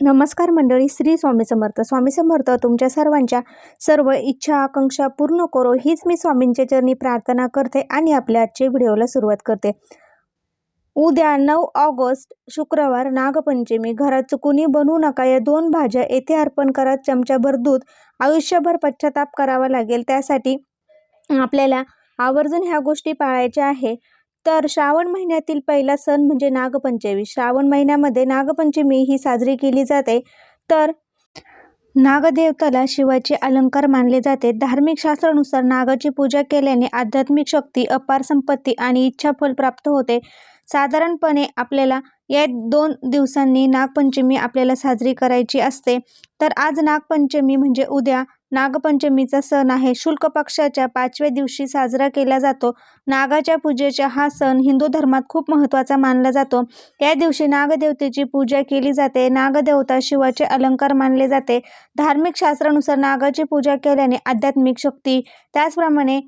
नमस्कार मंडळी श्री स्वामी समर्थ. स्वामी समर्थ तुमच्या सर्वांच्या सर्व इच्छा आकांक्षा पूर्ण करो. हीच मी स्वामींच्या चरणी प्रार्थना करते आणि आपल्या आजच्या व्हिडिओला सुरुवात करते. उद्या नऊ ऑगस्ट शुक्रवार नागपंचमी. घरात चुकुनी बनवू नका. या दोन भाज्या येथे अर्पण करा. चमचाभर दूध आयुष्यभर पश्चाताप करावा लागेल. त्यासाठी आपल्याला आवर्जून ह्या गोष्टी पाळायच्या आहे. तर श्रावण महिन्यातील पहिला सण म्हणजे नागपंचमी. श्रावण महिन्यामध्ये नागपंचमी ही साजरी केली जाते. तर नागदेवताला शिवाचे अलंकार मानले जाते. धार्मिक शास्त्रानुसार नागाची पूजा केल्याने आध्यात्मिक शक्ती अपार संपत्ती आणि इच्छाफल प्राप्त होते. साधारणपणे आपल्याला या दोन दिवसांनी नागपंचमी आपल्याला साजरी करायची असते. तर आज नागपंचमी म्हणजे उद्या नागपंचमीचा सण आहे. शुल्क पक्षाच्या पाचव्या दिवशी साजरा केला जातो. नागाच्या पूजेचा हा सण हिंदू धर्मात खूप महत्त्वाचा मानला जातो. या दिवशी नागदेवतेची पूजा केली जाते. नागदेवता शिवाचे अलंकार मानले जाते. धार्मिक शास्त्रानुसार नागाची पूजा केल्याने आध्यात्मिक शक्ती त्याचप्रमाणे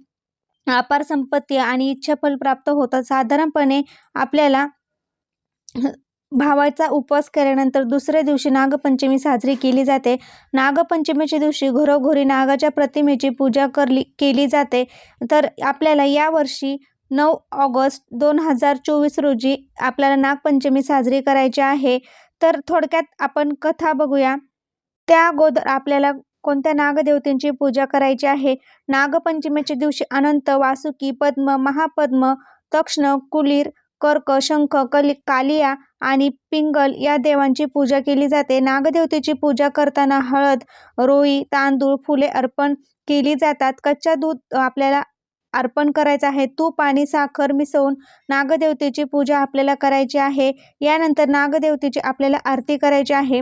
अपार संपत्ती आणि इच्छाफल प्राप्त होतात. साधारणपणे आपल्याला भावाचा उपवास केल्यानंतर दुसऱ्या दिवशी नागपंचमी साजरी केली जाते. नागपंचमीच्या दिवशी घरोघरी नागाच्या प्रतिमेची पूजा करली केली जाते. तर आपल्याला यावर्षी नऊ ऑगस्ट दोन हजार चोवीस रोजी आपल्याला नागपंचमी साजरी करायची आहे. तर थोडक्यात आपण कथा बघूया. त्या अगोदर आपल्याला कोणत्या नागदेवतेंची पूजा करायची आहे? नागपंचमीच्या दिवशी अनंत वासुकी पद्म महापद्म तक्ष्ण कुलीर कर्क शंख कली कालिया आणि पिंगल या देवांची पूजा केली जाते. नागदेवतेची पूजा करताना हळद रोई तांदूळ फुले अर्पण केली जातात. कच्चा दूध आपल्याला अर्पण करायचं आहे. तूप आणि साखर मिसळून नागदेवतेची पूजा आपल्याला करायची आहे. यानंतर नागदेवतेची आपल्याला आरती करायची आहे.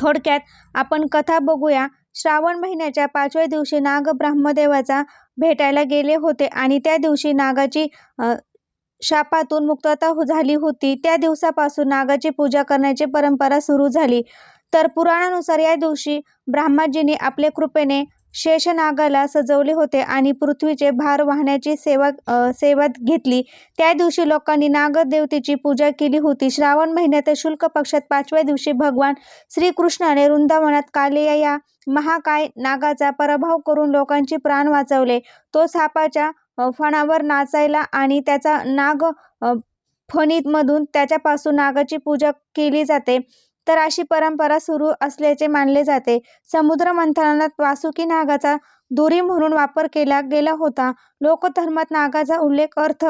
थोडक्यात आपण कथा बघूया. श्रावण महिन्याच्या पाचव्या दिवशी नाग ब्रह्मदेवाचा भेटायला गेले होते आणि त्या दिवशी नागाची शापातून मुक्तता हो- झाली होती. त्या दिवसापासून नागाची पूजा करण्याची परंपरा सुरू झाली. तर पुराणानुसार या दिवशी ब्रह्माजींनी आपल्या कृपेने शेषनागाला सजवले होते आणि पृथ्वीचे भार वाहण्याची सेवा सेवा घेतली. त्या दिवशी लोकांनी नागदेवतेची पूजा केली होती. श्रावण महिन्यात शुल्क पक्षात पाचव्या दिवशी भगवान श्रीकृष्णाने वृंदावनात कालिया या महाकाय नागाचा पराभव करून लोकांचे प्राण वाचवले. तो सापाच्या फणावर नाचायला आणि त्याचा नाग फणीमधून त्याच्यापासून नागाची पूजा केली जाते. तर अशी परंपरा सुरू असल्याचे मानले जाते. समुद्र मंथनात वासुकी नागाचा दोरी म्हणून वापर केला गेला होता. लोकधर्मात नागाचा उल्लेख अर्थ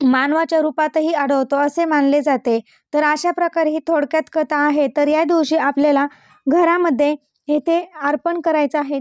मानवाच्या रूपातही आढळतो असे मानले जाते. तर अशा प्रकारे ही थोडक्यात कथा आहे. तर या दिवशी आपल्याला घरामध्ये येथे अर्पण करायचं आहे.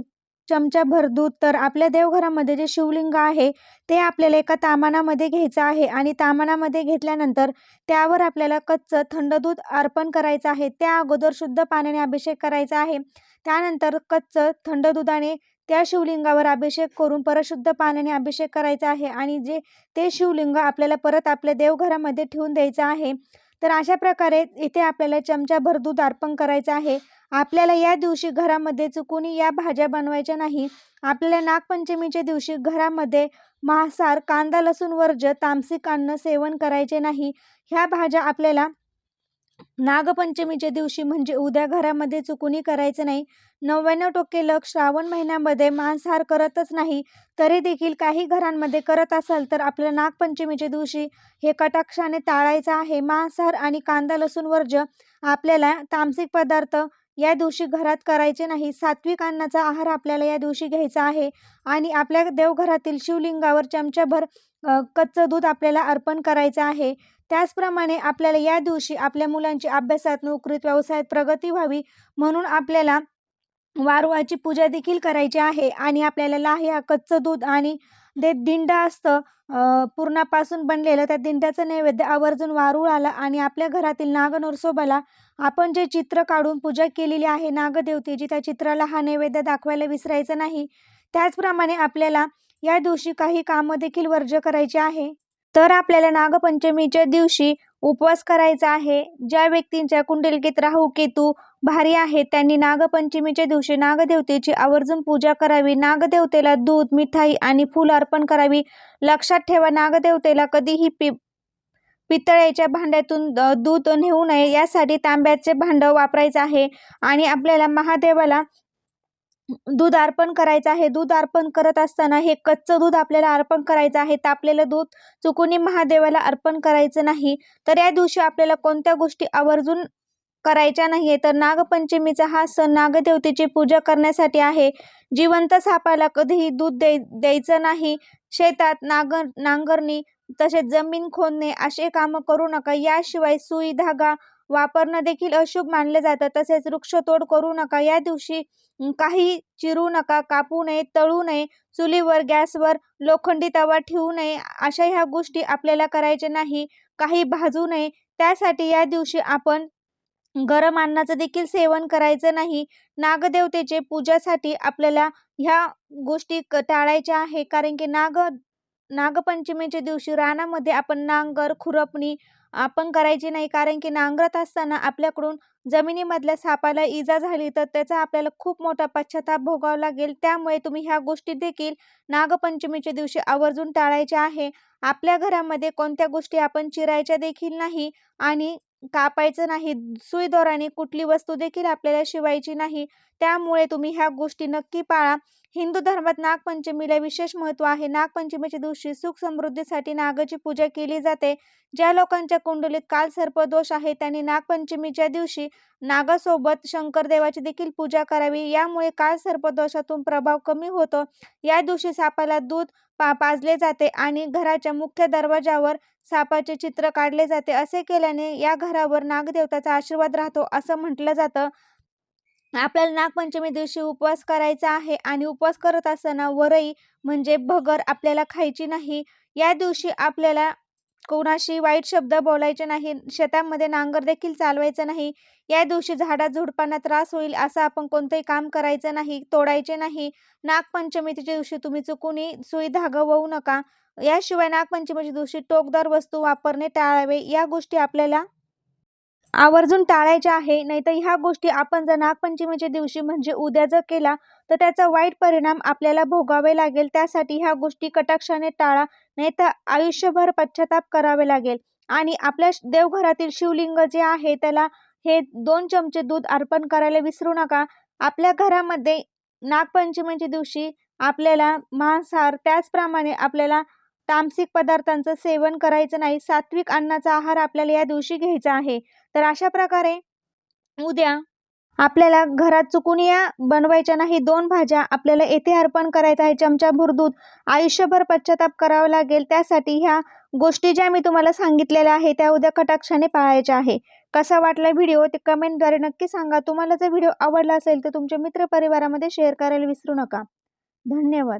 चमचाभर दूध तर आपल्या देवघरामध्ये जे शिवलिंग आहे ते आपल्याला एका तामानामध्ये घ्यायचं आहे आणि तामानामध्ये घेतल्यानंतर त्यावर आपल्याला कच्चं थंड दूध अर्पण करायचं आहे. त्या अगोदर शुद्ध पाण्याने अभिषेक करायचा आहे. त्यानंतर कच्चं थंड दुधाने त्या शिवलिंगावर अभिषेक करून परत शुद्ध पाण्याने अभिषेक करायचा आहे आणि जे ते शिवलिंग आपल्याला परत आपल्या देवघरामध्ये ठेवून द्यायचं आहे. तर अशा प्रकारे इथे आपल्याला चमचाभर दूध अर्पण करायचं आहे. आपल्याला या दिवशी घरामध्ये चुकूनही या भाज्या बनवायच्या नाही. आपल्याला नागपंचमीच्या दिवशी घरामध्ये मांसाहार कांदा लसूण वर्ज तामसिक अन्न सेवन करायचे नाही. ह्या भाज्या आपल्याला नागपंचमीच्या दिवशी म्हणजे उद्या घरामध्ये चुकूनही करायचं नाही. नव्याण्णव टक्के लोक श्रावण महिन्यामध्ये मांसाहार करतच नाही. तरी देखील काही घरांमध्ये करत असाल तर आपल्या नागपंचमीच्या दिवशी हे कटाक्षाने टाळायचं आहे. मांसाहार आणि कांदा लसूण वर्ज आपल्याला तामसिक पदार्थ या दिवशी घरात करायचे नाही. सात्विक अन्नाचा आहार आपल्याला या दिवशी घ्यायचा आहे आणि आपल्या देवघरातील शिवलिंगावर चमच्याभर कच्चं दूध आपल्याला अर्पण करायचं आहे. त्याचप्रमाणे आपल्याला या दिवशी आपल्या मुलांची अभ्यासात नोकरीत व्यवसायात प्रगती व्हावी म्हणून आपल्याला वारुळाची पूजा देखील करायची आहे आणि आपल्याला लाह्या कच्चं दूध आणि ते दिंड असतं. पूर्णापासून बनलेलं त्या दिंड्याचं नैवेद्य आवर्जून वारूळ आला आणि आपल्या घरातील नागनरसोबाला आपण जे चित्र काढून पूजा केलेली आहे नागदेवतेची त्या चित्राला हा नैवेद्य दाखवायला विसरायचं नाही. त्याचप्रमाणे आपल्याला या दिवशी काही कामं देखील वर्ज करायचे आहे. तर आपल्याला नागपंचमीच्या दिवशी उपवास करायचा आहे. ज्या व्यक्तींच्या कुंडलिकेत राहू केतू भारी आहेत त्यांनी नागपंचमीच्या दिवशी नागदेवतेची आवर्जून पूजा करावी. नागदेवतेला दूध मिठाई आणि फूल अर्पण करावी. लक्षात ठेवा नागदेवतेला कधीही पि पितळ्याच्या भांड्यातून दूध नेऊ नये. यासाठी तांब्याचे भांडं वापरायचं आहे आणि आपल्याला महादेवाला दूध अर्पण करायचं आहे. दूध अर्पण करत असताना हे कच्चं दूध आपल्याला अर्पण करायचं आहे. तापलेलं दूध चुकूनही महादेवाला अर्पण करायचं नाही. तर या दिवशी आपल्याला कोणत्या गोष्टी आवर्जून करायच्या नाही आहे तर नागपंचमीचा हा सण नागदेवतेची पूजा करण्यासाठी आहे. जिवंत सापाला कधीही दूध द्याय द्यायचं नाही. शेतात नांगर नांगरणी तसेच जमीन खोदणे असे कामं करू नका. याशिवाय सुई धागा वापरणं देखील अशुभ मानले जातं तसेच वृक्षतोड करू नका. या दिवशी काही चिरू नका कापू नये तळू नये चुलीवर गॅसवर लोखंडी तवा ठेवू नये अशा ह्या गोष्टी आपल्याला करायच्या नाही. काही भाजू नये. त्यासाठी या दिवशी आपण गरम अन्नाचं देखील सेवन करायचं नाही. नागदेवतेचे पूजासाठी आपल्याला ह्या गोष्टी क टाळायच्या आहे. कारण की नाग नागपंचमीच्या दिवशी रानामध्ये आपण नांगर खुरपणी आपण करायची नाही. कारण की नांगरत असताना आपल्याकडून जमिनीमधल्या सापाला इजा झाली तर त्याचा आपल्याला खूप मोठा पश्चाताप भोगावा लागेल. त्यामुळे तुम्ही ह्या गोष्टी देखील नागपंचमीच्या दिवशी आवर्जून टाळायच्या आहे. आपल्या घरामध्ये कोणत्या गोष्टी आपण चिरायच्या देखील नाही आणि कापायचं नाही सुईदोराने कुठली वस्तू देखील आपल्याला शिवायची नाही त्यामुळे तुम्ही ह्या गोष्टी नक्की पाळा. हिंदू धर्मात नागपंचमीला विशेष महत्त्व आहे. नागपंचमीच्या दिवशी सुख समृद्धीसाठी नागाची पूजा केली जाते. ज्या लोकांच्या कुंडलीत काल सर्पदोष आहे त्यांनी नागपंचमीच्या दिवशी नागासोबत शंकरदेवाची देखील पूजा करावी. यामुळे काल सर्पदोषातून प्रभाव कमी होतो. या दिवशी सापाला दूध पा पाजले जाते आणि घराच्या मुख्य दरवाजावर सापाचे चित्र काढले जाते. असे केल्याने या घरावर नागदेवताचा आशीर्वाद राहतो असं म्हटलं जातं. आपल्याला नागपंचमी दिवशी उपवास करायचा आहे आणि उपवास करत असताना वरई म्हणजे भगर आपल्याला खायची नाही. या दिवशी आपल्याला कोणाशी वाईट शब्द बोलायचे नाही शेतामध्ये नांगर देखील चालवायचं नाही. या दिवशी झाडा झुडपांना त्रास होईल असं आपण कोणतंही काम करायचं नाही तोडायचे नाही. नागपंचमीच्या दिवशी तुम्ही चुकूनही सुई धागा वळू नका. याशिवाय नागपंचमीच्या दिवशी टोकदार वस्तू वापरणे टाळावे. या गोष्टी आपल्याला आवर्जून टाळायच्या आहे. नाहीतर ह्या गोष्टी आपण जर नागपंचमीच्या दिवशी म्हणजे उद्या जर केला तर त्याचा वाईट परिणाम आपल्याला भोगावे लागेल. त्यासाठी ह्या गोष्टी कटाक्षाने टाळा. नाहीतर आयुष्यभर पश्चाताप करावे लागेल. आणि आपल्या श- देवघरातील शिवलिंग जे आहे त्याला हे दोन चमचे दूध अर्पण करायला विसरू नका. आपल्या घरामध्ये नागपंचमीच्या दिवशी आपल्याला मांसाहार त्याचप्रमाणे आपल्याला तामसिक पदार्थांचं सेवन करायचं नाही सात्विक अन्नाचा आहार आपल्याला या दिवशी घ्यायचा आहे. तर अशा प्रकारे उद्या आपल्याला घरात चुकून या बनवायच्या नाही दोन भाज्या आपल्याला येथे अर्पण करायचं आहे चमचाभर दूध आयुष्यभर पश्चाताप करावा लागेल. त्यासाठी ह्या गोष्टी ज्या मी तुम्हाला सांगितलेल्या आहे त्या उद्या कटाक्षाने पाळायच्या आहे. कसा वाटला व्हिडिओ ते कमेंटद्वारे नक्की सांगा. तुम्हाला जर व्हिडिओ आवडला असेल तर तुमच्या मित्रपरिवारामध्ये शेअर करायला विसरू नका. धन्यवाद.